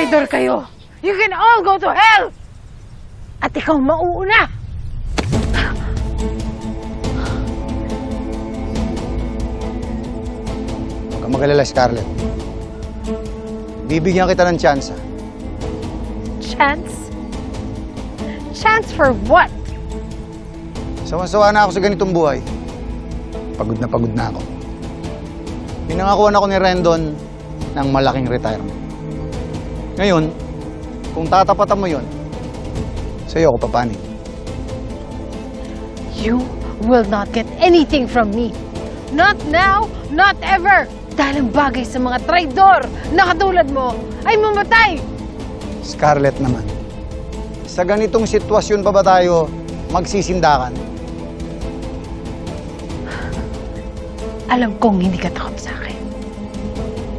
traitor kayo. You can all go to hell! At ikaw mauuna! Huwag kang magalala, Scarlett. Bibigyan kita ng tsansa. Chance? Chance for what? Sawan-sawa na ako sa ganitong buhay. Pagod na pagod na ako. Pinangakuan ako ni Rendon ng malaking retirement. Ngayon, kung tatapatan mo yon, sa'yo ako papanig. You will not get anything from me. Not now, not ever. Dahil ang bagay sa mga traidor na katulad mo ay mamatay. Scarlett naman, sa ganitong sitwasyon pa ba tayo magsisindakan? Alam kong hindi ka takot sa akin.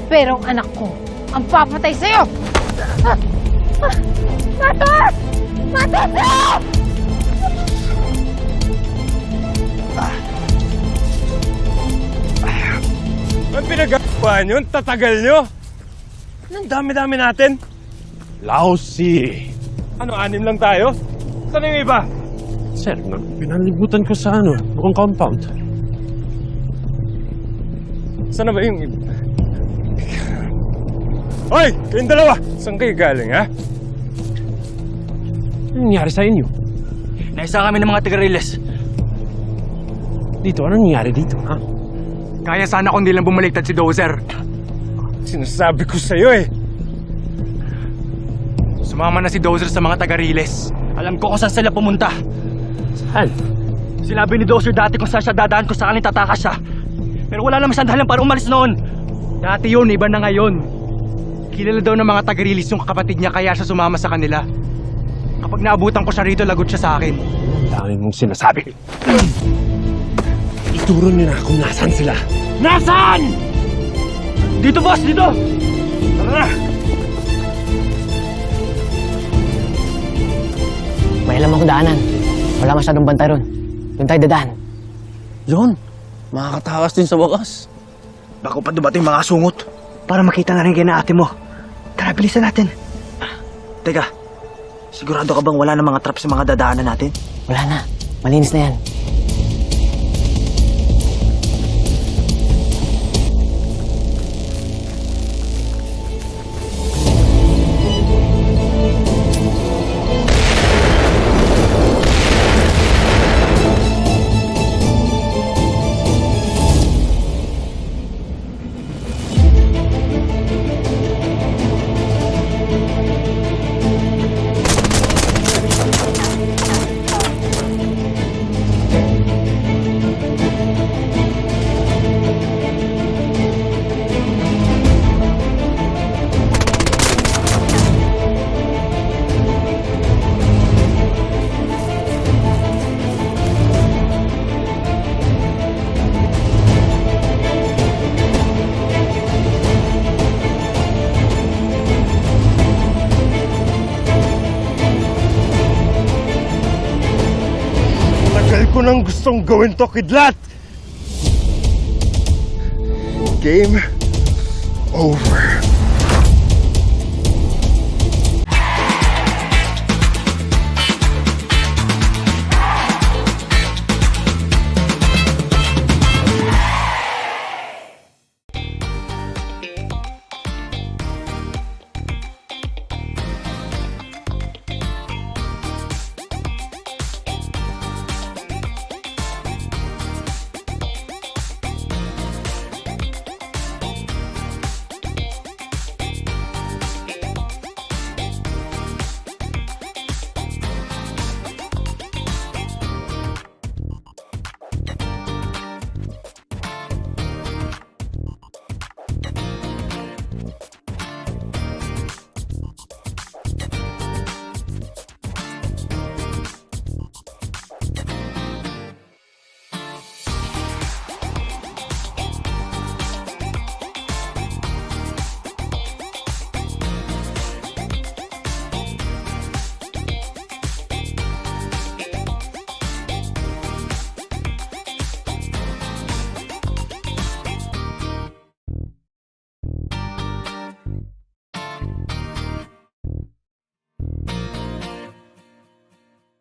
Pero ang anak ko ang papatay sa'yo! Ah! Ah! Matos! Ah! Ang pinagagawa nyo? Ang Tatagal nyo? Ang dami-dami natin. Lousy. Ano, anim lang tayo? Saan yung iba? Sir, na- pinalibutan ko sa ano, buong compound. Saan na ba yung iba? Hoy! Kayong dalawa! Saan kayo galing, ha? Ano nangyari sa inyo? Naisa kami ng mga tigariles. Dito, ano nangyari dito, ha? Kaya sana kung di lang bumaliktad si Dozer. Sinasabi ko sa'yo, eh. Sumama na si Dozer sa mga tagariles. Alam ko kung saan sila pumunta. Saan? Sinabi ni Dozer dati kung saan siya dadaan kung saan tatakas siya. Pero wala naman siyang dahilan para umalis noon. Dati yun, iba na ngayon. Kilala daw ng mga tagarilis yung kapatid niya kaya siya sumama sa kanila. Kapag naabutan ko siya rito, lagot siya sa akin. Ang dami mong sinasabi. Ituro niyo na kung nasaan sila. Nasaan? Dito, boss! Dito! Tara na! May alam ako daanan. Wala masyadong bantay ron. Doon tayo dadaan. Yun, makakatakas din sa wakas. Bako pa dumating mga sungot para makita na rin kayo na ate mo. Tara, bilisan natin. Teka, sigurado ka bang wala na mga trap sa mga dadaanan natin? Wala na. Malinis na yan. Ko nang gustong gawin to, kidlat! Game over.